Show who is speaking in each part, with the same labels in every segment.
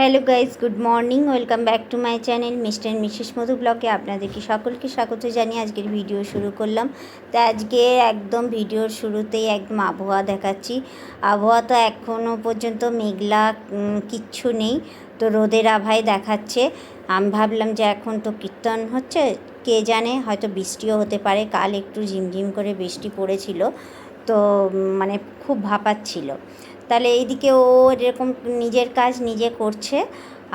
Speaker 1: Hello guys good morning, welcome back to my channel mister misses Madhu ব্লগে আপনাদেরকে সকলকে স্বাগত জানিয়ে আজকের ভিডিও শুরু করলাম। তো আজকে একদম ভিডিওর শুরুতেই একদম আবহাওয়া দেখাচ্ছি। আবহাওয়া তো এখনও পর্যন্ত মেঘলা কিচ্ছু নেই, তো রোদের আভায় দেখাচ্ছে। আমি ভাবলাম যে এখন তো কীর্তন হচ্ছে, কে জানে, হয়তো বৃষ্টিও হতে পারে, কাল একটু ঝিমঝিম করে বৃষ্টি পড়েছিল, তো মানে খুব ভাপাচ্ছিল। তাহলে এইদিকে ও এরকম নিজের কাজ নিজে করছে।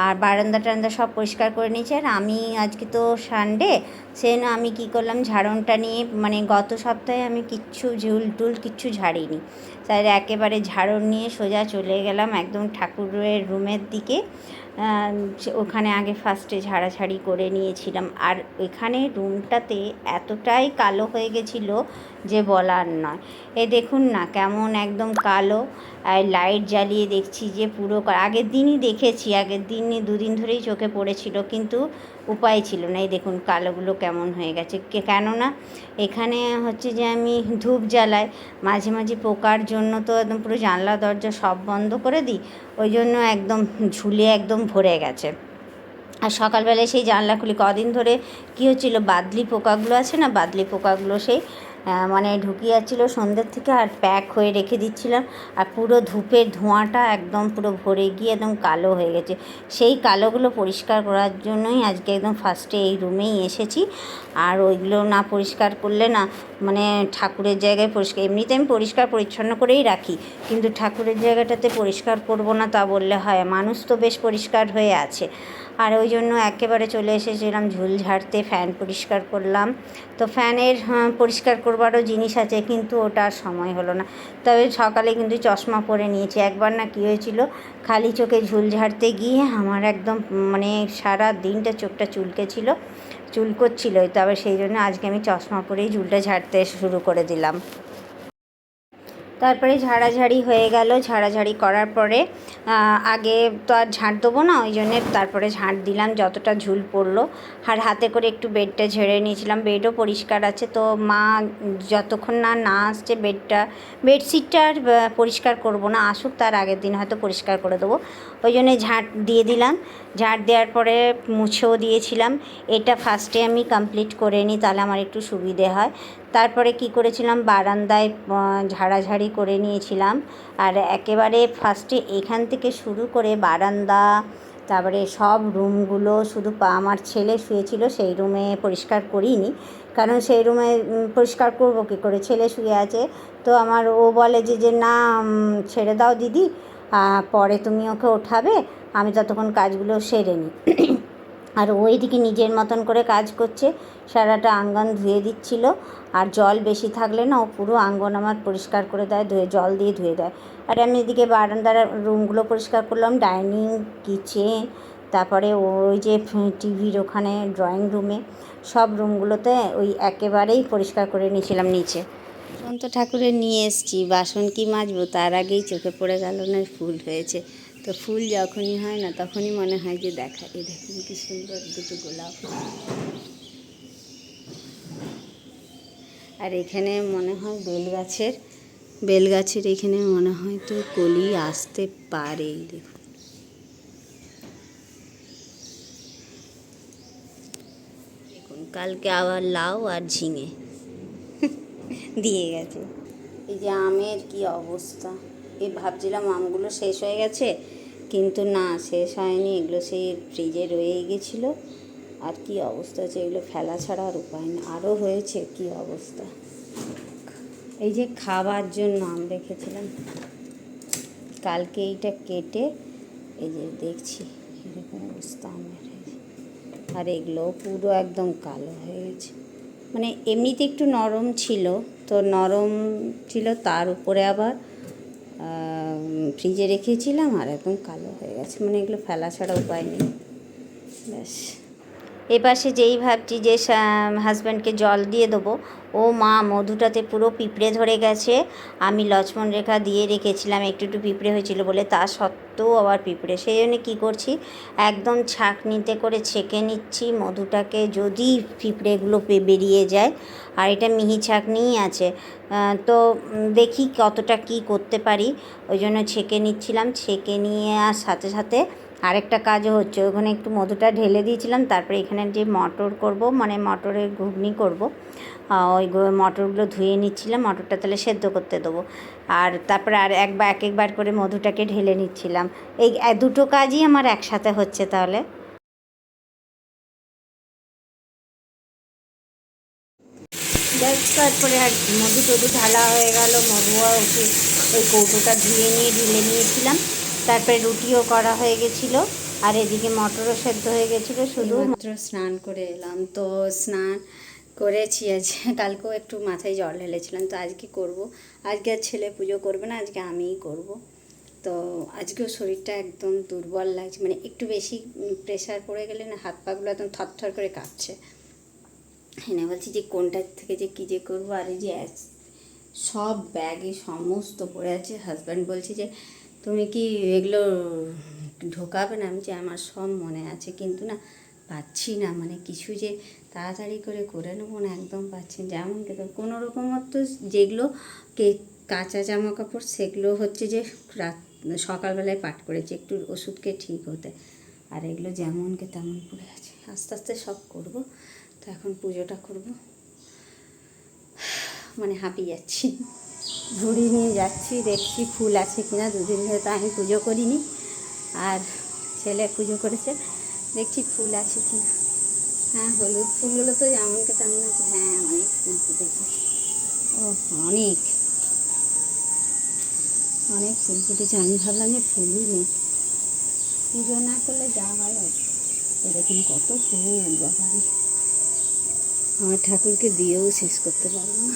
Speaker 1: আর বারান্দা টারান্দা সব পরিষ্কার করে নিয়েছে। আর আমি আজকে তো সানডে সেজন্য আমি কি করলাম ঝাড়নটা নিয়ে মানে গত সপ্তাহে আমি কিচ্ছু ঝুল টুল কিচ্ছু ঝাড়িনি। তাই একেবারে ঝাড়ন নিয়ে সোজা চলে গেলাম একদম ঠাকুরের রুমের দিকে। ওখানে আগে ফার্স্টে ঝাড়াঝাড়ি করে নিয়েছিলাম। আর এখানে রুমটাতে এতটাই কালো হয়ে গেছিল যে বলার নয়। এ দেখুন না কেমন একদম কালো, আর লাইট জ্বালিয়ে দেখছি যে পুরো আগের দিনই দেখেছি, আগের দিনই দুদিন ধরেই চোখে পড়েছিল, কিন্তু উপায় ছিল না। এই দেখুন কালোগুলো কেমন হয়ে গেছে। কেননা এখানে হচ্ছে যে আমি ধূপ জ্বালাই, মাঝে মাঝে পোকার জন্য তো একদম পুরো জানলা, দরজা সব বন্ধ করে দিই, ওই জন্য একদম ঝুলে একদম ভরে গেছে। আর সকালবেলায় সেই জানলা খুলি, কদিন ধরে কী হচ্ছিল, বাদলি পোকাগুলো আছে না, বাদলি পোকাগুলো সেই মানে ঢুকিয়ে যাচ্ছিল সন্ধ্যের থেকে আর প্যাক হয়ে রেখে দিচ্ছিলাম। আর পুরো ধূপের ধোঁয়াটা একদম পুরো ভরে গিয়ে একদম কালো হয়ে গেছে। সেই কালোগুলো পরিষ্কার করার জন্যই আজকে একদম ফার্স্টে এই রুমেই এসেছি। আর ওইগুলো না পরিষ্কার করলে না মানে ঠাকুরের জায়গায় পরিষ্কার, এমনিতে আমি পরিষ্কার পরিচ্ছন্ন করেই রাখি। কিন্তু ঠাকুরের জায়গাটাতে পরিষ্কার করব না তা বললে হয়, মানুষ তো বেশ পরিষ্কার হয়ে আছে। আর ওই জন্য একেবারে চলে এসেছিলাম ঝুল ঝাড়তে ফ্যান পরিষ্কার করলাম। তো ফ্যানের হ্যাঁ, পরিষ্কার করবারও জিনিস আছে কিন্তু ওটা আর সময় হলো না। তবে সকালে কিন্তু চশমা পরে নিয়েছি। একবার না কী হয়েছিল খালি চোখে ঝুল ঝাড়তে গিয়ে আমার একদম মানে সারা দিনটা চোখটা চুলকে ছিল চুলকোচ্ছিলোই। তবে সেই জন্য আজকে আমি চশমা পরেই ঝুলটা ঝাড়তে শুরু করে দিলাম। তারপরে ঝাড়াঝাড়ি হয়ে গেল, ঝাড়াঝাড়ি করার পরে আগে তো আর ঝাঁট দেবো না, ওই জন্যে তারপরে ঝাঁট দিলাম, যতটা ঝুল পড়ল। আর হাতে করে একটু বেডটা ঝেড়ে নিয়েছিলাম, বেডও পরিষ্কার আছে, তো মা যতক্ষণ না না আসছে বেডটা, বেডশিটটা আর পরিষ্কার করব না, আসুক তার আগের দিন হয়তো পরিষ্কার করে দেবো। ওই জন্যে ঝাঁট দিয়ে দিলাম ঝাঁট দেওয়ার পরে মুছেও দিয়েছিলাম, এটা ফার্স্টে আমি কমপ্লিট করে নিই, তাহলে আমার একটু সুবিধে হয়। তারপরে কি করেছিলাম, বারান্দায় ঝাড়াঝাড়ি করে নিয়েছিলাম। আর একেবারে ফার্স্টে এখান থেকে শুরু করে বারান্দা, তারপরে সব রুমগুলো শুধু পা আমার ছেলে শুয়েছিল, সেই রুমে পরিষ্কার করিনি। কারণ সেই রুমে পরিষ্কার করব কী করে? ছেলে শুয়ে আছে। তো আমার, ও বলে যে যে, না ছেড়ে দাও দিদি পরে তুমি ওকে ওঠাবে, আমি ততক্ষণ কাজগুলো সেরে নিই আর ওইদিকে নিজের মতন করে কাজ করছে। সারাটা আঙ্গন ধুয়ে দিচ্ছিল। আর জল বেশি থাকলে না ও পুরো আঙ্গন আমার পরিষ্কার করে দেয়, ধুয়ে, জল দিয়ে ধুয়ে দেয়। আর আমি এদিকে বারান্দার রুমগুলো পরিষ্কার করলাম, ডাইনিং, কিচেন, তারপরে ওই যে টিভির ওখানে ড্রয়িং রুমে, সব রুমগুলোতে ওই একেবারেই পরিষ্কার করে নিয়েছিলাম নিচে। সন্ত ঠাকুরের নিয়ে এসছি, বাসন কি মাজবো? তার আগেই চোখে পড়ে গেল না, ফুল হয়েছে। তো ফুল যখনই হয় না, তখনই মনে হয় যে দেখা, এই দেখুন কি সুন্দর দুটো গোলাপ। আর এখানে মনে হয় বেল গাছের বেল গাছের এখানে মনে হয় তো কলি আসতে পারে দেখুন, কালকে আবার লাউ আর ঝিঙে। দিয়ে গেছে। এই যে আমের কি অবস্থা। এই ভাবছিলাম আমগুলো শেষ হয়ে গেছে, কিন্তু না, শেষ হয়নি। এগুলো সেই ফ্রিজে রয়েই গেছিল। আর কি অবস্থা আছে এগুলো ফেলা ছাড়া আর উপায় নেই। আরও হয়েছে, কি অবস্থা? এই যে খাবার জন্য আম রেখেছিলাম। কালকে এইটা কেটে, এই যে দেখছি, এরকম অবস্থা আমার। আর এগুলো পুরো একদম কালো হয়ে গেছে মানে এমনিতে একটু নরম ছিল, তো নরম ছিল তার উপরে আবার ফ্রিজে রেখেছিলাম আর একদম কালো হয়ে গেছে। মানে এগুলো ফেলা ছাড়া উপায় নেই। ব্যাস। এপাশে যেই ভাবছি যে হাজব্যান্ডকে জল দিয়ে দেবো, ও মা মধুটাতে পুরো পিঁপড়ে ধরে গেছে। আমি লক্ষ্মণ রেখা দিয়ে রেখেছিলাম, একটু একটু পিঁপড়ে হয়েছিল বলে। তা সত্ত্বেও আবার পিঁপড়ে। সেই জন্য কী করছি, একদম ছাঁকনিতে করে ছেঁকে নিচ্ছি মধুটাকে যদি পিঁপড়েগুলো বেরিয়ে যায়। আর এটা মিহি ছাঁকনিই আছে। তো দেখি কতটা কি করতে পারি। ওই জন্য ছেঁকে নিচ্ছিলাম। ছেঁকে নিয়ে আর সাথে সাথে আরেকটা কাজও হচ্ছে, ওখানে একটু মধুটা ঢেলে দিয়েছিলাম, তারপরে এখানে যে মটর করব মানে মটরের ঘুগনি করব ওই মটরগুলো ধুয়ে নিচ্ছিলাম, মটরটা তাহলে সেদ্ধ করতে দেবো। আর তারপরে আর একবার এক, একবার করে মধুটাকে ঢেলে নিচ্ছিলাম। এই দুটো কাজই আমার একসাথে হচ্ছে তাহলে। তারপরে আর মধু, টধু ঢালা হয়ে গেল, মধুয়া উঠে ওই কৌটোটা ধুয়ে নিয়ে, ঢেলে নিয়েছিলাম। তারপরে রুটিও করা হয়ে গেছিল, আর এদিকে মটরও সেদ্ধ হয়ে গেছিল শুধু
Speaker 2: মাত্র স্নান করে এলাম। তো স্নান করেছি আজ কালকেও একটু মাথায় জল ঢেলেছিলাম, তো আজকে করব। আজকে আর ছেলে পুজো করবে না, আজকে আমিই করব। তো আজকেও শরীরটা একদম দুর্বল লাগছে মানে একটু বেশি প্রেশার পড়ে গেলে না হাত পাগুলো একদম থরথর করে কাঁপছে। হ্যাঁ বলছি যে কোনটার থেকে যে কী যে করব, আর এই যে সব ব্যাগে সমস্ত পড়ে আছে। হাজব্যান্ড বলছে যে তুমি কি এগুলো ঢোকাবে না? আমি যে আমার সব মনে আছে, কিন্তু না, পাচ্ছি না। মানে কিছু যে তাড়াতাড়ি করে করে নেব না, একদম পাচ্ছি। যেমন কোনো রকমত তো যেগুলো কে কাঁচা জামা কাপড় সেগুলো হচ্ছে যে রাত, সকালবেলায় পাঠ করেছি, একটু ওষুধকে ঠিক হতে। আর এগুলো যেমনকে তেমন পড়ে আছে। আস্তে আস্তে সব করব। তো এখন পুজোটা করব। মানে হাঁপিয়ে যাচ্ছি। ঝুড়ি নিয়ে যাচ্ছি, দেখছি ফুল আছে কি কিনা, দুদিন ধরে তো আমি পুজো করিনি। আর ছেলে পুজো করেছে, দেখছি ফুল আছে কিনা। হ্যাঁ হলুদ ফুলগুলো তো যেমনকে তেমন আছে। হ্যাঁ অনেক ফুল ফুটেছে। ও অনেক। অনেক ফুল ফুটেছে। আমি ভাবলাম যে ফুলই নেই। পুজো না করলে যা হয় দেখুন কত ফুল, বাবারে। আমার ঠাকুরকে দিয়েও শেষ করতে পারব না।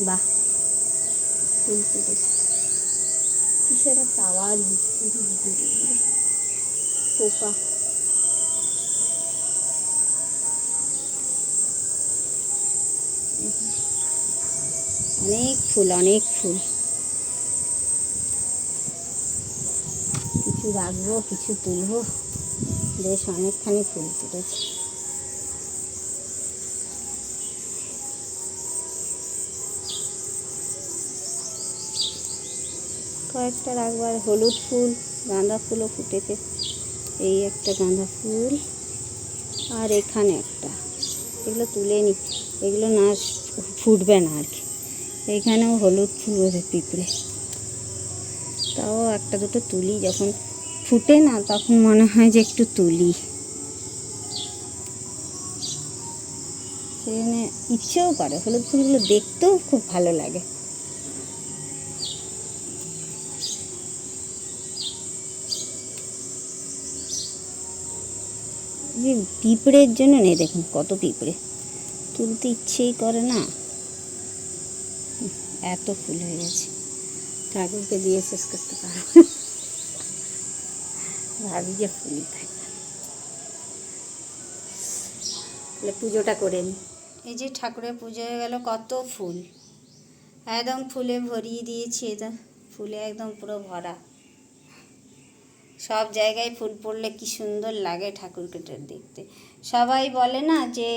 Speaker 2: বাহ। ফুল কিসের একটা আওয়াজ? পোকা অনেক ফুল অনেক ফুল। কিছু রাখব, কিছু তুলবো। বেশ, অনেকখানি ফুল ফুটেছে। কয়েকটা রাখব আর হলুদ ফুল, গাঁদা ফুলও ফুটেছে। এই একটা গাঁদা ফুল আর এখানে একটা। এগুলো তুলে নি, এগুলো না ফুটবে না আর কি। এইখানেও হলুদ ফুল বোধহয় পিঁপড়ে। তাও একটা দুটো তুলি, যখন ফুটে না তখন মনে হয় যে একটু তুলি। সেজন্য ইচ্ছেও করে, হলুদ ফুলগুলো দেখতেও খুব ভালো লাগে। যে পিঁপড়ের জন্য নেই, দেখুন কত পিঁপড়ে। তুলতে ইচ্ছেই করে না। এত ফুল হয়ে গেছে। ঠাকুরকে দিয়ে শেষ করতে পারব না। ভাবি যে থাকে তাহলে পুজোটা করে নিই এই যে ঠাকুরের পুজো হয়ে গেল, কত ফুল। একদম ফুলে ভরিয়ে দিয়েছি এটা। ফুলে একদম পুরো ভরা। সব জায়গায় ফুল পড়লে কি সুন্দর লাগে ঠাকুরকে দেখতে। সবাই বলে না যে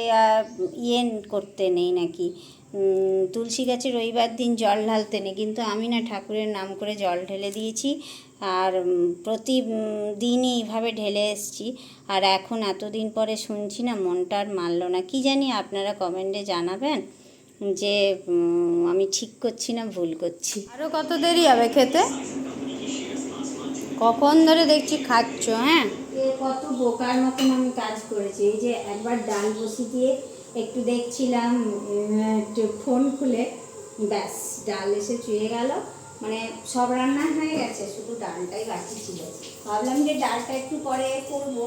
Speaker 2: ইয়েন করতে নেই নাকি তুলসী গাছে রবিবার দিন জল ঢালতে নেই। কিন্তু আমি না ঠাকুরের নাম করে জল ঢেলে দিয়েছি আর উম, প্রতি দিনই এইভাবে ঢেলে এসছি। আর এখন এতদিন পরে শুনছি না মনটা আর মানলো না। কি জানি আপনারা কমেন্টে জানাবেন যে আমি ঠিক করছি না ভুল করছি।
Speaker 3: আরও কত দেরি হবে খেতে? কখন ধরে দেখছি খাচ্ছ হ্যাঁ?
Speaker 2: কত বোকার মতন আমি কাজ করেছি। এই যে একবার ডাল বসিয়ে দিয়ে একটু দেখছিলাম ফোন খুলে, ব্যাস, ডাল এসে চুয়ে গেল। মানে সব রান্না হয়ে গেছে, শুধু ডালটাই বাকি ছিল। ভাবলাম যে ডালটা একটু পরে করব।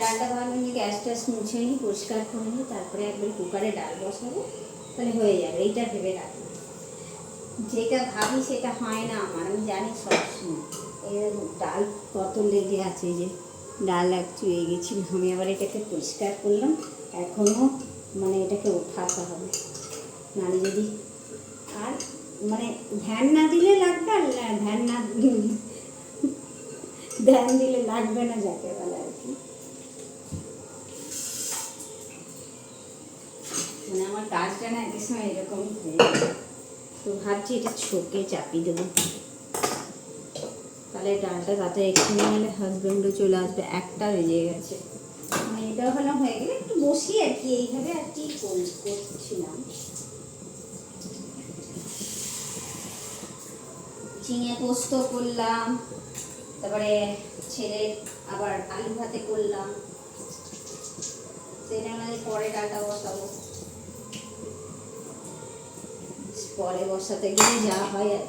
Speaker 2: ডালটা ভাবলাম যে গ্যাস ট্যাস মুছে নিই পরিষ্কার করে নিই তারপরে একবার কুকারে ডাল বসাবো, তাহলে হয়ে যাবে, এইটা ভেবে রাখব যেটা ভাবি সেটা হয় না আমার আমি জানি সবসময়। দেখুন, ডাল কত লেগে আছে যে ডাল এক চুয়ে গেছিল আমি আবার এটাকে পরিষ্কার করলাম এখনও মানে এটাকে ওঠাতে হবে। নাহলে যদি আর মানে ধ্যান না দিলে লাগবে আর ধ্যান না ধ্যান দিলে লাগবে না যাকে বলে আর কি। মানে আমার কাজটা না একই সময় এরকমই হয়ে যায়
Speaker 1: তো ভাবছি এটা ছোকে চাপিয়ে দেবো। তাহলে ডালটা তাতে একটু হলে হাজব্যান্ডও চলে আসবে, একটা বেজে গেছে। মানে এটা ওখানে হয়ে গেলে একটু বসি আর কি, এইভাবে আর কি করছিলাম। ঝিঙে পোস্ত করলাম, তারপরে ছেলে আবার আলু ভাতে করলাম। সেটা মানে পরে ডালটা বসাবো। পরে বর্ষাতে গেলে যা হয় আর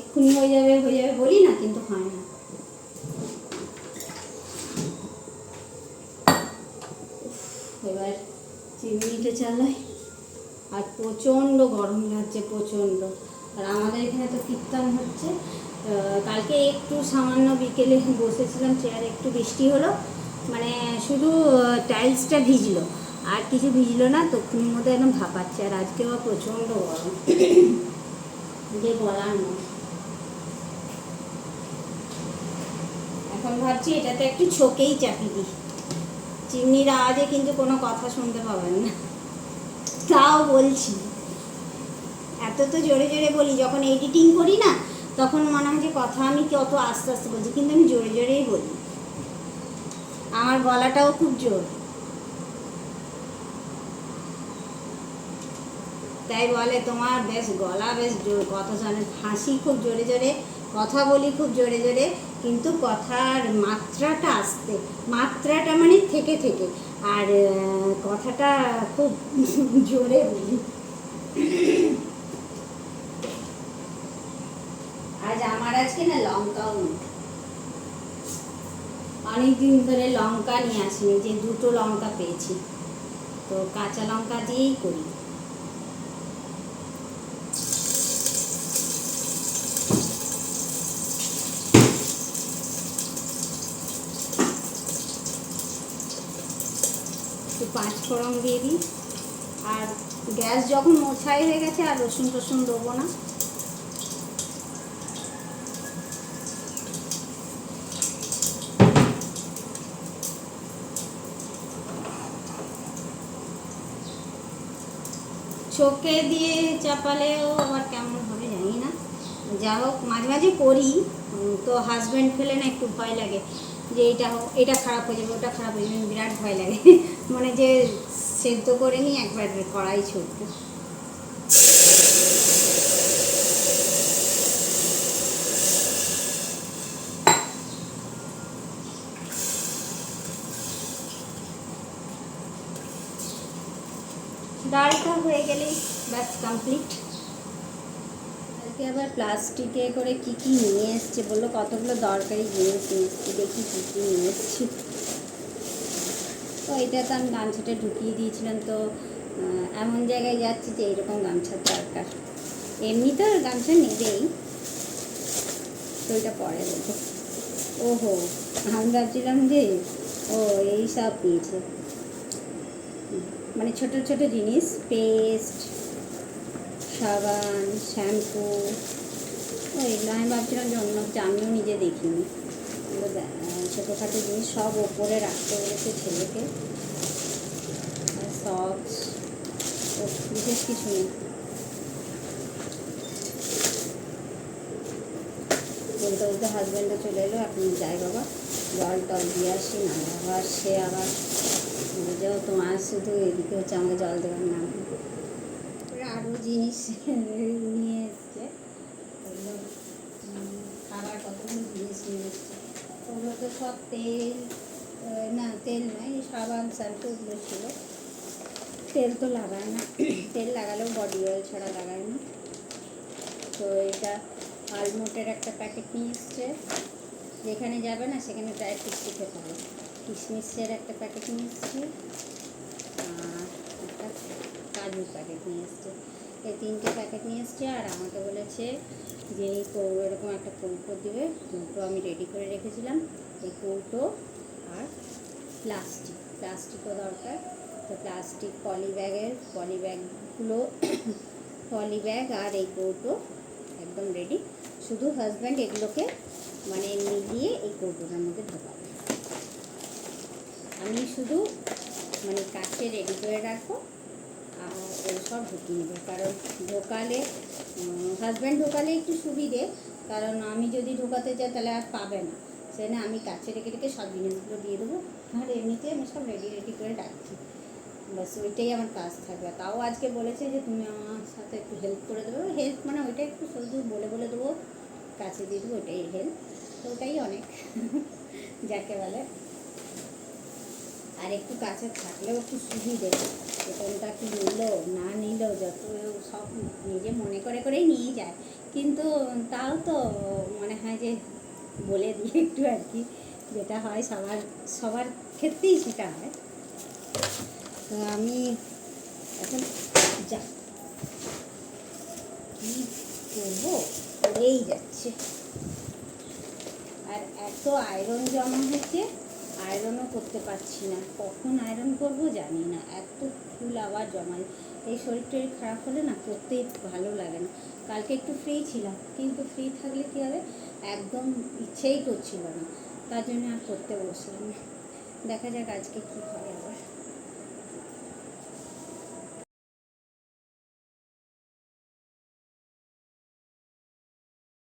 Speaker 1: এক্ষুনি হয়ে যাবে হয়ে যাবে বলি না, কিন্তু হয় না। এবার চিমনিটা চালাই। আর প্রচণ্ড গরম লাগছে, প্রচণ্ড। আর আমাদের এখানে তো কীর্তন হচ্ছে। কালকে একটু সামান্য বিকেলে বসেছিলাম, চেয়ারে একটু বৃষ্টি হলো। মানে শুধু টাইলসটা ভিজলো। আর কিছু ভিজলো না তখনের মধ্যে একদম ভাপাচ্ছে, আর আজকে আবার প্রচণ্ড গরম। যে বলার নয় এখন ভাবছি এটাতে একটু ছোকেই চাপি দিই। চিমনির আওয়াজে কিন্তু কোনো কথা শুনতে পাবেন না। তাও বলছি। এত তো জোরে জোরে বলি, যখন এডিটিং করি না, তখন মনে হয় যে কথা আমি কত আস্তে আস্তে বলছি, কিন্তু আমি জোরে জোরেই বলি। আমার গলাটাও খুব জোর। তাই বলে তোমার বেশ গলা বেশ জোর, কথা শোনে, হাসি খুব জোরে জোরে, কথা বলি খুব জোরে জোরে, কিন্তু কথার মাত্রাটা আসতে, মাত্রাটা মানে থেকে থেকে, আর কথাটা খুব জোরে বলি। আজ আমার আজকে না লঙ্কাও অনেকদিন ধরে লঙ্কা নিয়ে আসিনি, যে দুটো লঙ্কা পেয়েছি। তো কাঁচা লঙ্কা দিয়েই করি। একটু পাঁচ ফোড়ন দিয়ে দিই। আর গ্যাস যখন মোছাই হয়ে গেছে, আর রসুন টসুন দেবো না। চোখে দিয়ে চাপালেও আবার কেমন হবে জানি না। যা হোক, মাঝে মাঝে করি তো হাজব্যান্ড ফেলে না একটু ভয় লাগে যে এটা হোক, এটা খারাপ হয়ে যাবে, ওটা খারাপ হয়ে যাবে, বিরাট ভয় লাগে। মানে যে সেদ্ধ করে নিই একবার কড়াই ছুটবে ডালটা হয়ে গেলেই ব্যাস কমপ্লিট আজকে আবার প্লাস্টিকে করে কি কি নিয়ে এসছে বলল কতগুলো দরকারি জিনিস নিয়ে এসছি? দেখি কী কী নিয়ে এসছি। এটা তো আমি গামছাটা ঢুকিয়ে দিয়েছিলাম তো এমন জায়গায় যাচ্ছি যে এইরকম গামছার দরকার। এমনি তো গামছা নেবেই। তো এটা পরে দেবো ওহো, আমি ভাবছিলাম যে, ও, এই সব নিয়েছে। মানে ছোট ছোট জিনিস, পেস্ট, সাবান, শ্যাম্পু। ও, এগুলো আমি ভাবছিলাম যে অন্য আমিও নিজে দেখিনি। এগুলো ছোটোখাটো জিনিস সব ওপরে রাখতে বলেছে ছেলেকে। ও বিশেষ কিছু নেই। বলতে বলতে হাজব্যান্ডও চলে এলো, এখন যাই বাবা। জল টল দিয়ে আসি না আবার। সে আবার বুঝেও তোমার শুধু এদিকে হচ্ছে আমাকে জল দেওয়ার নাম আরও জিনিস নিয়ে এসছে। খাবার কতগুলো জিনিস নিয়ে এসছে। ওগুলো তো সব তেল না, তেল নয় সাবান শ্যাম্পু ওগুলো ছিল। তেল তো লাগায় না। তেল লাগালেও বডি অয়েল ছাড়া লাগায় না। তো এটা আলমোটের একটা প্যাকেট নিয়ে এসছে। যেখানে যাবে না, সেখানে ড্রাই ফ্রুটস দিতে পারে কিশমিশের একটা প্যাকেট নিয়ে এসছে। আর একটা কাজুর প্যাকেট নিয়ে এসছে। এই তিনটে প্যাকেট নিয়ে এসছে আর আমাকে বলেছে যে এই এরকম একটা কৌটো দিবে। কৌটো আমি রেডি করে রেখেছিলাম। এই কৌটো আর প্লাস্টিক প্লাস্টিকও দরকার। তো প্লাস্টিক পলি ব্যাগের পলি ব্যাগগুলো পলি ব্যাগ আর এই কৌটো একদম রেডি শুধু হাজব্যান্ড এগুলোকে মানে মিলিয়ে এই কৌটোটার মধ্যে ঢোকাবে। আমি শুধু মানে কাছে রেডি করে রাখব।
Speaker 2: সব ঢুকিয়ে নেবে। কারণ ঢোকালে হাজব্যান্ড ঢোকালে একটু সুবিধে, কারণ আমি যদি ঢোকাতে চাই তাহলে আর পাবে না। সেখানে আমি কাছে রেখে রেখে সব জিনিসগুলো দিয়ে দেবো। আর এমনিতে আমি সব রেডি রেডি করে রাখছি। বাস ওইটাই আমার কাজ থাকবে। তাও আজকে বলেছে যে তুমি আমার সাথে একটু হেল্প করে দেবে। হেল্প মানে ওইটা একটু শুধু বলে বলে দেবো, কাছে দিয়ে দেবো, ওইটাই হেল্প তো ওটাই অনেক, যাকে বলে। আর একটু কাছে থাকলেও একটু সুবিধে। বেতনটা কি নিল, না নিল, যত সব নিজে মনে করে করেই নিয়ে যায়। কিন্তু তাও তো মনে হয় যে বলে দিই একটু আর কি, যেটা হয় সবার সবার ক্ষেত্রেই সেটা হয়। তো আমি এখন যা কি করব? করেই যাচ্ছে। আর এত আয়রন জমা হয়েছে আয়রনও করতে পারছি না। কখন আয়রন করব জানি না। এত ফুল আবার জমায় এই শরীর টরীর খারাপ হলে না করতেই ভালো লাগে না। কালকে একটু ফ্রি ছিলাম, কিন্তু ফ্রি থাকলে কী হবে? একদম ইচ্ছেই করছিল না। তার জন্য আর করতে বসলাম দেখা যাক আজকে কী হয়।